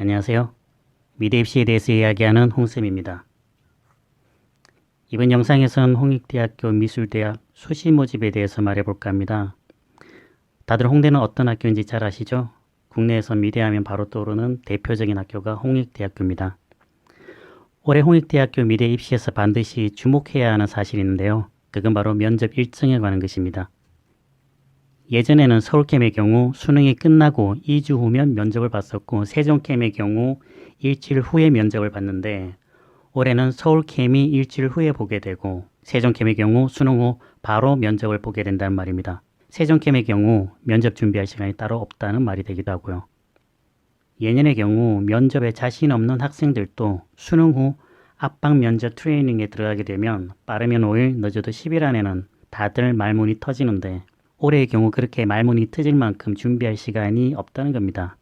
안녕하세요. 미대 입시에 대해서 이야기하는 홍쌤입니다. 이번 영상에서는 홍익대학교 미술대학 수시 모집에 대해서 말해볼까 합니다. 다들 홍대는 어떤 학교인지 잘 아시죠? 국내에서 미대하면 바로 떠오르는 대표적인 학교가 홍익대학교입니다. 올해 홍익대학교 미대 입시에서 반드시 주목해야 하는 사실이 있는데요. 그건 바로 면접 일정에 관한 것입니다. 예전에는 서울캠의 경우 수능이 끝나고 2주 후면 면접을 봤었고 세종캠의 경우 일주일 후에 면접을 봤는데 올해는 서울캠이 일주일 후에 보게 되고 세종캠의 경우 수능 후 바로 면접을 보게 된다는 말입니다. 세종캠의 경우 면접 준비할 시간이 따로 없다는 말이 되기도 하고요. 예년의 경우 면접에 자신 없는 학생들도 수능 후 압박 면접 트레이닝에 들어가게 되면 빠르면 5일, 늦어도 10일 안에는 다들 말문이 터지는데 올해의 경우 그렇게 말문이 트질 만큼 준비할 시간이 없다는 겁니다.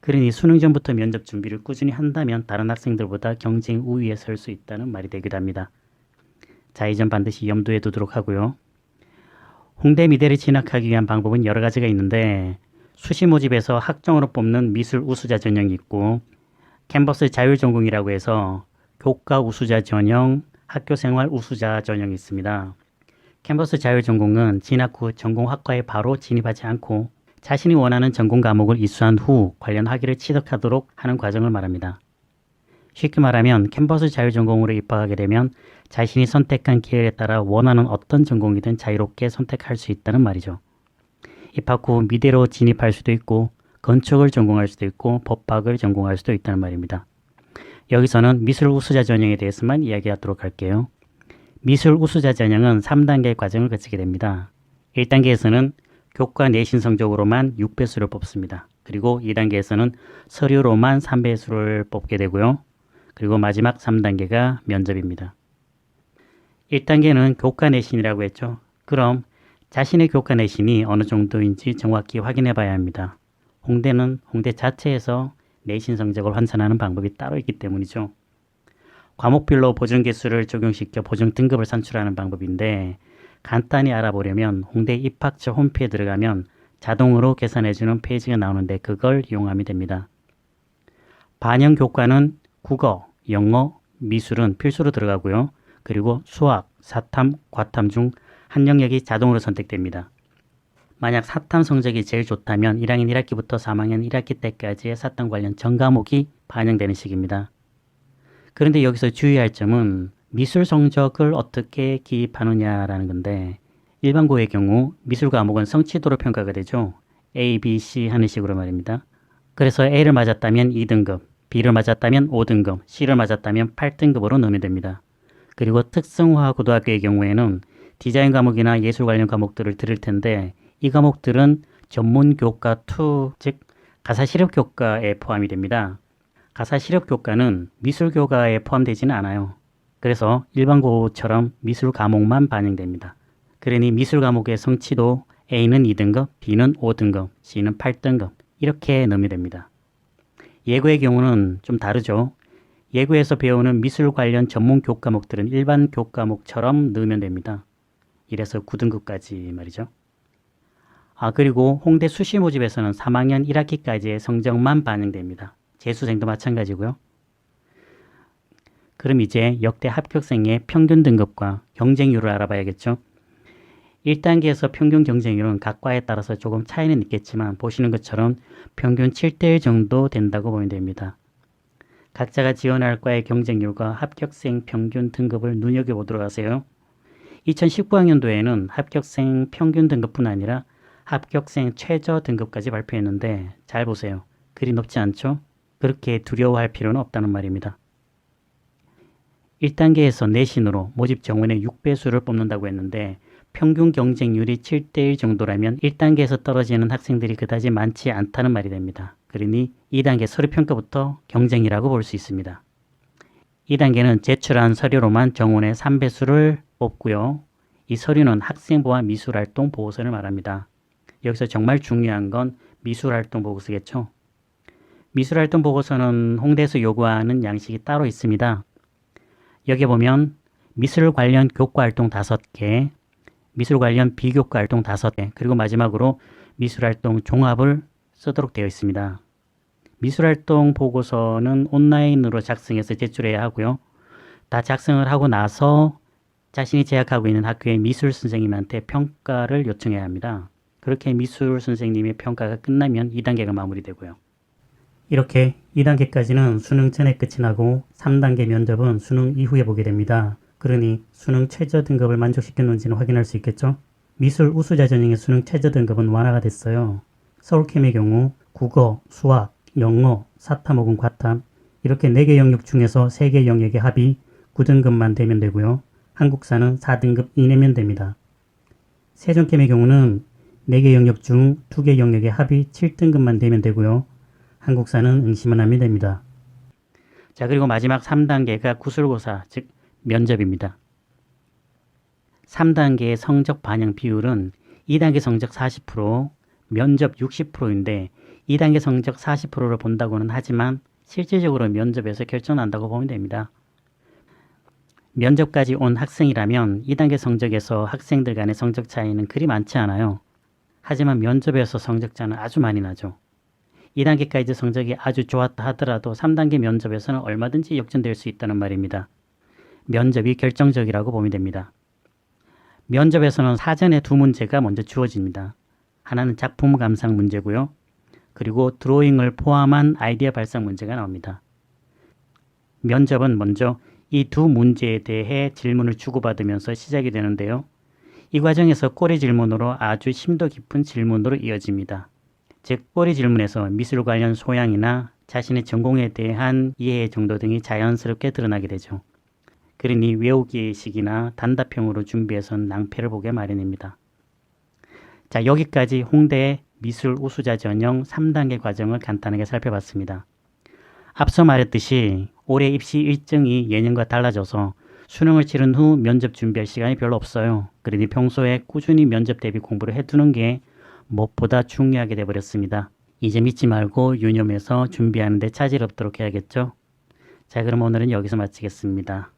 그러니 수능 전부터 면접 준비를 꾸준히 한다면 다른 학생들보다 경쟁 우위에 설 수 있다는 말이 되기도 합니다. 자, 이 점 반드시 염두에 두도록 하고요. 홍대 미대를 진학하기 위한 방법은 여러 가지가 있는데 수시 모집에서 학종으로 뽑는 미술 우수자 전형이 있고 캔버스 자율 전공이라고 해서 교과 우수자 전형, 학교 생활 우수자 전형이 있습니다. 캔버스 자율 전공은 진학 후 전공 학과에 바로 진입하지 않고 자신이 원하는 전공 과목을 이수한 후 관련 학위를 취득하도록 하는 과정을 말합니다. 쉽게 말하면 캔버스 자율 전공으로 입학하게 되면 자신이 선택한 계열에 따라 원하는 어떤 전공이든 자유롭게 선택할 수 있다는 말이죠. 입학 후 미대로 진입할 수도 있고 건축을 전공할 수도 있고 법학을 전공할 수도 있다는 말입니다. 여기서는 미술 우수자 전형에 대해서만 이야기하도록 할게요. 미술 우수자 전형은 3단계 과정을 거치게 됩니다. 1단계에서는 교과 내신 성적으로만 6배수를 뽑습니다. 그리고 2단계에서는 서류로만 3배수를 뽑게 되고요. 그리고 마지막 3단계가 면접입니다. 1단계는 교과 내신이라고 했죠. 그럼 자신의 교과 내신이 어느 정도인지 정확히 확인해 봐야 합니다. 홍대는 홍대 자체에서 내신 성적을 환산하는 방법이 따로 있기 때문이죠. 과목별로 보정 개수를 적용시켜 보정 등급을 산출하는 방법인데 간단히 알아보려면 홍대 입학처 홈페이지에 들어가면 자동으로 계산해주는 페이지가 나오는데 그걸 이용하면 됩니다. 반영 교과는 국어, 영어, 미술은 필수로 들어가고요. 그리고 수학, 사탐, 과탐 중 한 영역이 자동으로 선택됩니다. 만약 사탐 성적이 제일 좋다면 1학년 1학기부터 3학년 1학기 때까지의 사탐 관련 전 과목이 반영되는 식입니다. 그런데 여기서 주의할 점은 미술 성적을 어떻게 기입하느냐라는 건데 일반고의 경우 미술 과목은 성취도로 평가가 되죠. A, B, C 하는 식으로 말입니다. 그래서 A를 맞았다면 2등급, B를 맞았다면 5등급, C를 맞았다면 8등급으로 넣으면 됩니다. 그리고 특성화 고등학교의 경우에는 디자인 과목이나 예술 관련 과목들을 들을 텐데 이 과목들은 전문 교과 2, 즉 가사 실력 교과에 포함이 됩니다. 가사 실력 교과는 미술 교과에 포함되지는 않아요. 그래서 일반 고처럼 미술 과목만 반영됩니다. 그러니 미술 과목의 성취도 A는 2등급, B는 5등급, C는 8등급 이렇게 넣으면 됩니다. 예고의 경우는 좀 다르죠. 예고에서 배우는 미술 관련 전문 교과목들은 일반 교과목처럼 넣으면 됩니다. 이래서 9등급까지 말이죠. 아 그리고 홍대 수시 모집에서는 3학년 1학기까지의 성적만 반영됩니다. 재수생도 마찬가지고요. 그럼 이제 역대 합격생의 평균 등급과 경쟁률을 알아봐야겠죠. 1단계에서 평균 경쟁률은 각 과에 따라서 조금 차이는 있겠지만 보시는 것처럼 평균 7대1 정도 된다고 보면 됩니다. 각자가 지원할 과의 경쟁률과 합격생 평균 등급을 눈여겨보도록 하세요. 2019학년도에는 합격생 평균 등급뿐 아니라 합격생 최저 등급까지 발표했는데 잘 보세요. 그리 높지 않죠? 그렇게 두려워할 필요는 없다는 말입니다. 1단계에서 내신으로 모집 정원의 6배수를 뽑는다고 했는데 평균 경쟁률이 7대1 정도라면 1단계에서 떨어지는 학생들이 그다지 많지 않다는 말이 됩니다. 그러니 2단계 서류평가부터 경쟁이라고 볼 수 있습니다. 2단계는 제출한 서류로만 정원의 3배수를 뽑고요. 이 서류는 학생부와 미술활동 보고서를 말합니다. 여기서 정말 중요한 건 미술활동 보고서겠죠. 미술활동 보고서는 홍대에서 요구하는 양식이 따로 있습니다. 여기 보면 미술 관련 교과 활동 5개, 미술 관련 비교과 활동 5개, 그리고 마지막으로 미술 활동 종합을 쓰도록 되어 있습니다. 미술활동 보고서는 온라인으로 작성해서 제출해야 하고요. 다 작성을 하고 나서 자신이 재학하고 있는 학교의 미술 선생님한테 평가를 요청해야 합니다. 그렇게 미술 선생님의 평가가 끝나면 2단계가 마무리되고요. 이렇게 2단계까지는 수능 전에 끝이 나고 3단계 면접은 수능 이후에 보게 됩니다. 그러니 수능 최저 등급을 만족시켰는지는 확인할 수 있겠죠? 미술 우수자 전형의 수능 최저 등급은 완화가 됐어요. 서울캠의 경우 국어, 수학, 영어, 사탐 혹은 과탐 이렇게 4개 영역 중에서 3개 영역의 합이 9등급만 되면 되고요. 한국사는 4등급 이내면 됩니다. 세종캠의 경우는 4개 영역 중 2개 영역의 합이 7등급만 되면 되고요. 한국사는 응시만 하면 됩니다. 자, 그리고 마지막 3단계가 구술고사, 즉 면접입니다. 3단계의 성적 반영 비율은 2단계 성적 40%, 면접 60%인데 2단계 성적 40%를 본다고는 하지만 실질적으로 면접에서 결정난다고 보면 됩니다. 면접까지 온 학생이라면 2단계 성적에서 학생들 간의 성적 차이는 그리 많지 않아요. 하지만 면접에서 성적차는 아주 많이 나죠. 2단계까지 성적이 아주 좋았다 하더라도 3단계 면접에서는 얼마든지 역전될 수 있다는 말입니다. 면접이 결정적이라고 보면 됩니다. 면접에서는 사전에 두 문제가 먼저 주어집니다. 하나는 작품 감상 문제고요. 그리고 드로잉을 포함한 아이디어 발상 문제가 나옵니다. 면접은 먼저 이 두 문제에 대해 질문을 주고받으면서 시작이 되는데요. 이 과정에서 꼬리 질문으로 아주 심도 깊은 질문으로 이어집니다. 즉, 꼬리 질문에서 미술 관련 소양이나 자신의 전공에 대한 이해 정도 등이 자연스럽게 드러나게 되죠. 그러니 외우기의 식이나 단답형으로 준비해선 낭패를 보게 마련입니다. 자, 여기까지 홍대 미술 우수자 전형 3단계 과정을 간단하게 살펴봤습니다. 앞서 말했듯이 올해 입시 일정이 예년과 달라져서 수능을 치른 후 면접 준비할 시간이 별로 없어요. 그러니 평소에 꾸준히 면접 대비 공부를 해두는 게 무엇보다 중요하게 돼버렸습니다. 이제 믿지 말고 유념해서 준비하는 데 차질 없도록 해야겠죠? 자, 그럼 오늘은 여기서 마치겠습니다.